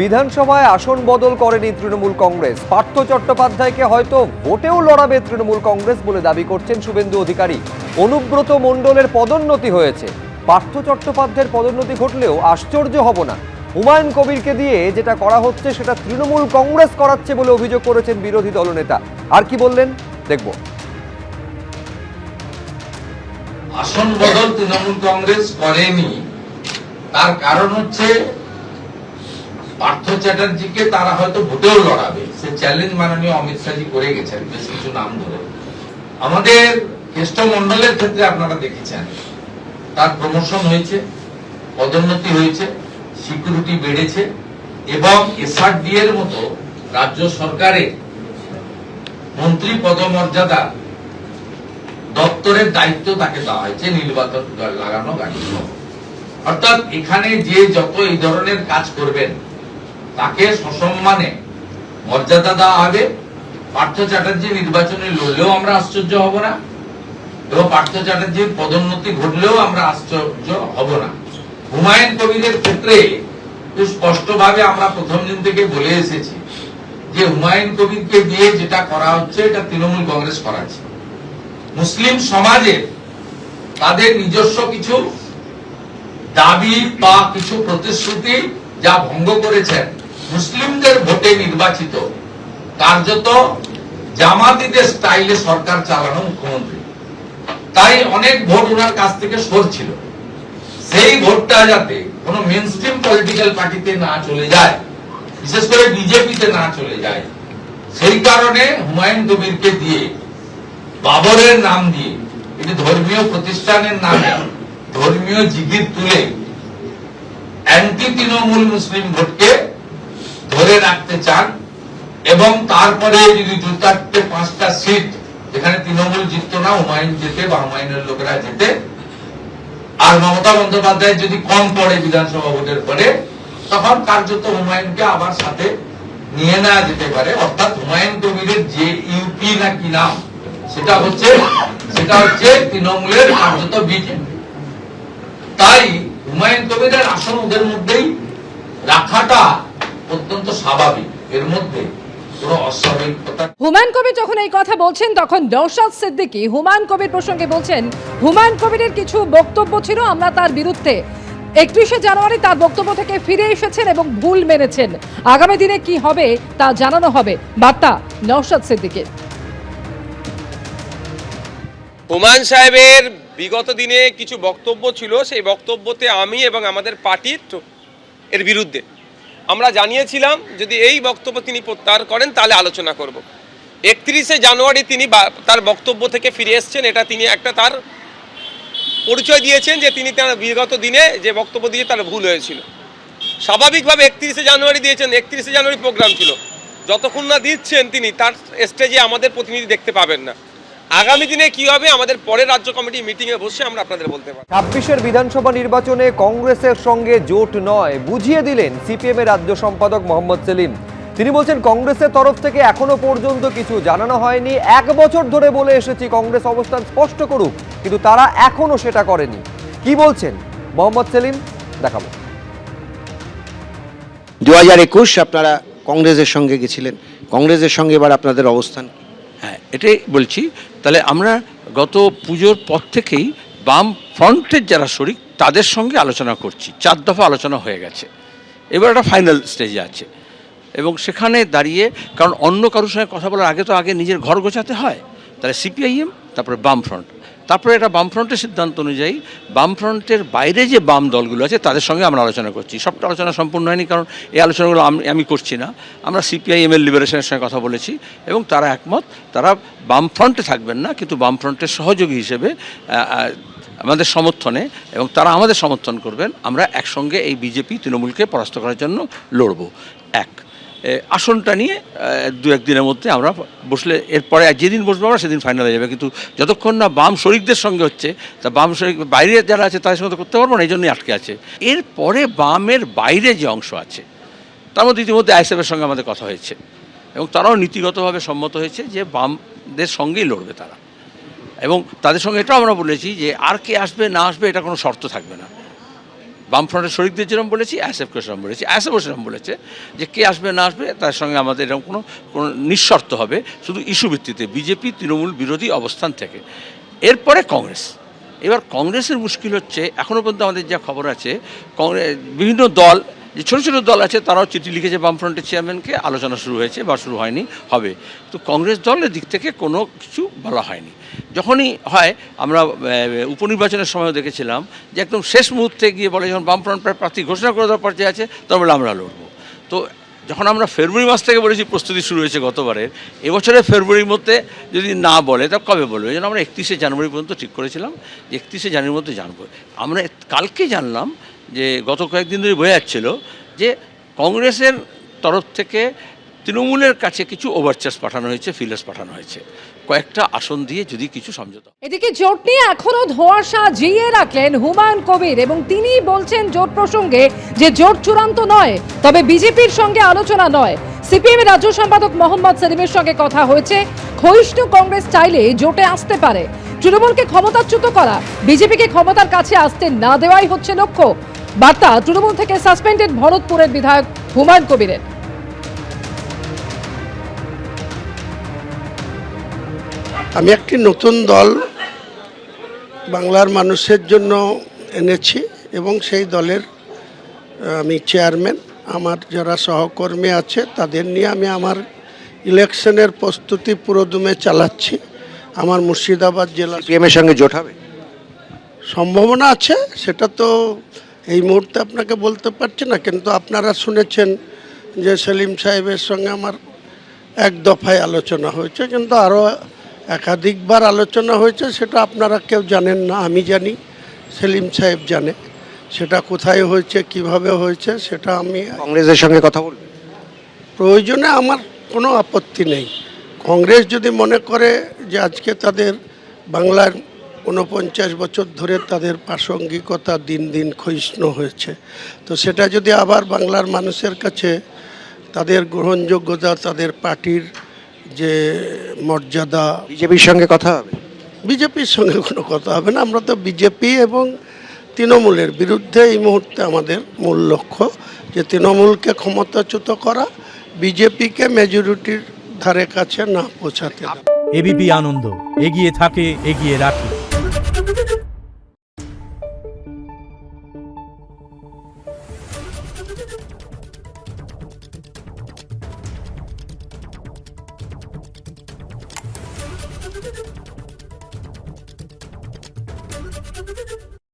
বিধানসভায় আসন বদল করেনি তৃণমূল কংগ্রেস। পার্থ চট্টোপাধ্যায়কে হয়তো ভোটেও লড়াবে তৃণমূল কংগ্রেস বলে দাবি করছেন শুভেন্দু অধিকারী। অনুব্রত মণ্ডলের পদোন্নতি হয়েছে। পার্থ চট্টোপাধ্যায়ের পদোন্নতি ঘটলেও আশ্চর্য হব না। হুমায়ুন কবিরকে দিয়ে যেটা করা হচ্ছে, সেটা তৃণমূল কংগ্রেস করাচ্ছে বলে অভিযোগ করেছেন বিরোধী দলনেতা। আর কি বললেন? দেখব। আসন বদল তৃণমূল কংগ্রেস করেনি। তার কারণ হচ্ছে পার্থ চ্যাটার্জিকে তারা হয়তো ভোটেও লড়াবে সে চ্যালেঞ্জ মাননীয় অমিত শাহজি করে গেছেন বেশ কিছু নাম ধরে আমাদের কেষ্টমণ্ডলের ক্ষেত্রে আপনারা দেখেছেন, তার প্রমোশন হয়েছে, পদোন্নতি হয়েছে সিকিউরিটি বেড়েছে, এবং এসআরডি এর মতো রাজ্য সরকারের মন্ত্রী পদমর্যাদা দপ্তরের দায়িত্ব তাকে দেওয়া হয়েছে, নির্বাচন লাগানো গাড়ি। অর্থাৎ এখানে যে যত এই ধরনের কাজ করবেন তাকে সসম্মানে মর্যাদা দেওয়া হবে। পার্থ চ্যাটার্জি নির্বাচনে লড়লেও আমরা আশ্চর্য হব না এবং পার্থ চ্যাটার্জির পদোন্নতি ঘটলেও আমরা আশ্চর্য হব না। হুমায়ুন কবিরের ক্ষেত্রে স্পষ্টভাবে আমরা প্রথম দিন থেকে বলে এসেছি যে হুমায়ুন কবিরকে দিয়ে যেটা করা হচ্ছে, এটা তৃণমূল কংগ্রেস করাচ্ছে। মুসলিম সমাজে তাদের নিজস্ব কিছু দাবি বা কিছু প্রতিশ্রুতি যা ভঙ্গ করেছেন মুসলিমদের ভোটে নির্বাচিত কার্যত জামাতিদের স্টাইলে সরকার চালানো মুখ্যমন্ত্রী, তাই অনেক ভোট ওনার কাছ থেকে সরছিল সেই ভোটটা যাতে কোন মেন স্ট্রিম পলিটিক্যাল পার্টিতে না চলে যায়, বিশেষ করে বিজেপিতে না চলে যায়, সেই কারণে হুমায়ুন কবিরকে দিয়ে, বাবরের নাম দিয়ে এটি ধর্মীয় প্রতিষ্ঠানের নামে ধর্মীয় জিগির তুলে অ্যান্টি তৃণমূল মুসলিম ভোটকে ধরে রাখতে চান, এবং তারপরে যদি দু চারটে, পাঁচটা সিট যেখানে তৃণমূল জিততো না, হুমায়ুন যেতে বা হুমায়ুনের লোকেরা যেতে আর মমতা বন্দ্যোপাধ্যায় যদি কম পড়ে বিধানসভা ভোটের পরে, তখন কার্যত হুমায়ুনকে আবার সাথে নিয়ে নেওয়া যেতে পারে। অর্থাৎ হুমায়ুন কবিরের যে ইউপি না কি নাম, সেটা হচ্ছে সেটা হচ্ছে তৃণমূলের কার্যত বিজেপি। তাই হুমায়ুন কবিরের আসন ওদের মধ্যেই রাখাটা অত্যন্ত স্বাভাবিক। এর মধ্যে হুমায়ুন কবির যখন এই কথা বলছেন তখন নৌশাদ সিদ্দিকী হুমায়ুন কবির প্রসঙ্গে বলছেন হুমায়ুন কবিরের কিছু বক্তব্য ছিল আমরা তার বিরুদ্ধে। একত্রিশে জানুয়ারি তার বক্তব্য থেকে ফিরে এসেছেন এবং ভুল মেনেছেন। আগামী দিনে কি হবে তা জানানো হবে। বার্তা নৌশাদ সিদ্দিকের। হুমায়ুন সাহেবের বিগত দিনে কিছু বক্তব্য ছিল সেই বক্তব্যতে আমি এবং আমাদের পার্টির এর বিরুদ্ধে। আমরা জানিয়েছিলাম, যদি এই বক্তব্য তিনি প্রত্যাহার করেন, তাহলে আলোচনা করব। একত্রিশে জানুয়ারি তিনি তার বক্তব্য থেকে ফিরে এসছেন, এটা তিনি একটা তার পরিচয় দিয়েছেন যে তিনি তার বিগত দিনে যে বক্তব্য দিয়ে তার ভুল হয়েছিল। স্বাভাবিকভাবে একত্রিশে জানুয়ারি দিয়েছেন, একত্রিশে জানুয়ারি প্রোগ্রাম ছিল। যতক্ষণ না দিচ্ছেন তিনি, তার স্টেজে আমাদের প্রতিনিধি দেখতে পাবেন না। আগামী দিনে কি হবে? আমাদের পরের রাজ্য কমিটি মিটিংয়ে বসে আমরা আপনাদের বলতে পারি ছাব্বিশের বিধানসভা নির্বাচনে কংগ্রেসের সঙ্গে জোট নয় বুঝিয়ে দিলেন সিপিএম এর রাজ্য সম্পাদক মোহাম্মদ সেলিম। তিনি বলছেন কংগ্রেসের তরফ থেকে এখনও পর্যন্ত কিছু জানানো হয়নি। এক বছর ধরে বলে এসেছি কংগ্রেস অবস্থান স্পষ্ট করুক কিন্তু তারা এখনও সেটা করেনি। কি বলছেন মোহাম্মদ সেলিম? দেখাবো। দু হাজার একুশ আপনারা কংগ্রেসের সঙ্গে গেছিলেন। কংগ্রেসের সঙ্গে এবার আপনাদের অবস্থান হ্যাঁ এটাই বলছি তাহলে আমরা গত পুজোর পর থেকেই বাম ফ্রন্টের যারা শরিক, তাদের সঙ্গে আলোচনা করছি। চার দফা আলোচনা হয়ে গেছে। এবার একটা ফাইনাল স্টেজে আছে। এবং সেখানে দাঁড়িয়ে, কারণ অন্য কারোর সঙ্গে কথা বলার আগে তো আগে নিজের ঘর গোছাতে হয়। তাহলে সিপিআইএম, তারপরে বামফ্রন্ট। তারপরে এটা বামফ্রন্টের সিদ্ধান্ত অনুযায়ী বামফ্রন্টের বাইরে যে বাম দলগুলো আছে, তাদের সঙ্গে আমরা আলোচনা করছি। সবটা আলোচনা সম্পূর্ণ হয়নি, কারণ এই আলোচনাগুলো আমি করছি না। আমরা সিপিআইএম এর লিবারেশনের সঙ্গে কথা বলেছি এবং তারা একমত, তারা বামফ্রন্টে থাকবেন না, কিন্তু বামফ্রন্টের সহযোগী হিসেবে আমাদের সমর্থনে এবং তারা আমাদের সমর্থন করবেন। আমরা একসঙ্গে এই বিজেপি, তৃণমূলকে পরাস্ত করার জন্য লড়ব। এক। আসনটা নিয়ে দু একদিনের মধ্যে আমরা বসলে এরপরে যেদিন বসবো আমরা সেদিন ফাইনাল হয়ে যাবে। কিন্তু যতক্ষণ না বাম শরিকদের সঙ্গে হচ্ছে, তা বাম শরিক বাইরে যারা আছে তাদের সঙ্গে করতে পারব না এই জন্যই আটকে আছে। এরপরে বামের বাইরে যে অংশ আছে, তার মধ্যে ইতিমধ্যে আইএসএফের সঙ্গে আমাদের কথা হয়েছে। এবং তারাও নীতিগতভাবে সম্মত হয়েছে যে বামদের সঙ্গেই লড়বে তারা। এবং তাদের সঙ্গে এটাও আমরা বলেছি যে আর কে আসবে না আসবে এটা কোনো শর্ত থাকবে না। বামফ্রন্টের শরিকদের যেরকম বলেছি অ্যাসেফকে সেরকম বলেছি অ্যাসেফও সেরকম বলেছে যে কে আসবে, না আসবে, তার সঙ্গে আমাদের এরকম কোনো কোনো নিঃশর্ত হবে, শুধু ইস্যু ভিত্তিতে বিজেপি, তৃণমূল বিরোধী অবস্থান থেকে। এরপরে কংগ্রেস। এবার কংগ্রেসের মুশকিল হচ্ছে এখনও পর্যন্ত আমাদের যা খবর আছে কংগ্রেস বিভিন্ন দল যে ছোটো ছোটো দল আছে, তারাও চিঠি লিখেছে বামফ্রন্টের চেয়ারম্যানকে, আলোচনা শুরু হয়েছে বা শুরু হয়নি, হবে। তো কংগ্রেস দলের দিক থেকে কোনো কিছু বলা হয়নি। যখনই হয়, আমরা উপনির্বাচনের সময় দেখেছিলাম যে একদম শেষ মুহূর্তে গিয়ে বলে, যখন বামফ্রন্ট প্রার্থী ঘোষণা করে দেওয়ার পর্যায়ে আছে, তখন বলে, আমরা লড়বো। তো যখন আমরা ফেব্রুয়ারি মাস থেকে বলেছি, প্রস্তুতি শুরু হয়েছে গতবারের, এবছরের ফেব্রুয়ারির মধ্যে যদি না বলে তা কবে বলবে? জন্য আমরা একত্রিশে জানুয়ারি পর্যন্ত ঠিক করেছিলাম, যে একত্রিশে জানুয়ারির মধ্যে জানব। আমরা কালকে জানলাম যে গত কয়েকদিন ধরে বোঝা যাচ্ছিল যে কংগ্রেসের তরফ থেকে তৃণমূলের কাছে কিছু ওভারচার্জ পাঠানো হয়েছে ফিলার্স পাঠানো হয়েছে। কয়েকটা আসন দিয়ে যদি কিছু সমঝোতা এদিকে জোট নিয়ে এখনও ধোঁয়াশা জিয়ে রাখলেন হুমায়ুন কবির এবং তিনি বলছেন জোট প্রসঙ্গে যে জোট চূড়ান্ত নয়, তবে বিজেপির সঙ্গে আলোচনা নয়। সিপিএম রাজ্য সম্পাদক মোহাম্মদ সেলিমের সঙ্গে কথা হয়েছে, ক্ষয়িষ্ণু কংগ্রেস চাইলে জোটে আসতে পারে। তৃণমূলকে ক্ষমতাচ্যুত করা, বিজেপিকে ক্ষমতার কাছে আসতে না দেওয়াই হচ্ছে লক্ষ্য। বার্তা তৃণমূল থেকে সাসপেন্ডেড ভরতপুরের বিধায়ক হুমায়ুন কবিরের। আমি একটি নতুন দল বাংলার মানুষের জন্য এনেছি এবং সেই দলের আমি চেয়ারম্যান আমার যারা সহকর্মী আছে তাদের নিয়ে আমি আমার ইলেকশনের প্রস্তুতি পুরোদমে চালাচ্ছি। আমার মুর্শিদাবাদ জেলা সঙ্গে জোট হবে? সম্ভাবনা আছে সেটা তো এই মুহূর্তে আপনাকে বলতে পারছি না কিন্তু আপনারা শুনেছেন যে সেলিম সাহেবের সঙ্গে আমার এক দফায় আলোচনা হয়েছে কিন্তু আরও একাধিকবার আলোচনা হয়েছে সেটা আপনারা কেউ জানেন না আমি জানি সেলিম সাহেব জানে। সেটা কোথায় হয়েছে কীভাবে হয়েছে সেটা আমি কংগ্রেসের সঙ্গে কথা বলবেন? প্রয়োজনে আমার কোনো আপত্তি নেই। কংগ্রেস যদি মনে করে যে আজকে তাদের বাংলার ঊনপঞ্চাশ বছর ধরে তাদের প্রাসঙ্গিকতা দিন দিন ক্ষয়িষ্ণু হয়েছে। তো সেটা যদি আবার বাংলার মানুষের কাছে তাদের গ্রহণযোগ্যতা তাদের পার্টির যে মর্যাদা বিজেপির সঙ্গে কথা হবে? বিজেপির সঙ্গে কোনো কথা হবে না। আমরা তো বিজেপি এবং তৃণমূলের বিরুদ্ধে এই মুহূর্তে আমাদের মূল লক্ষ্য যে তৃণমূলকে ক্ষমতাচ্যুত করা বিজেপিকে মেজরিটির ধারে কাছে না পৌঁছাতে। এবিপি আনন্দ এগিয়ে থাকে এগিয়ে রাখে।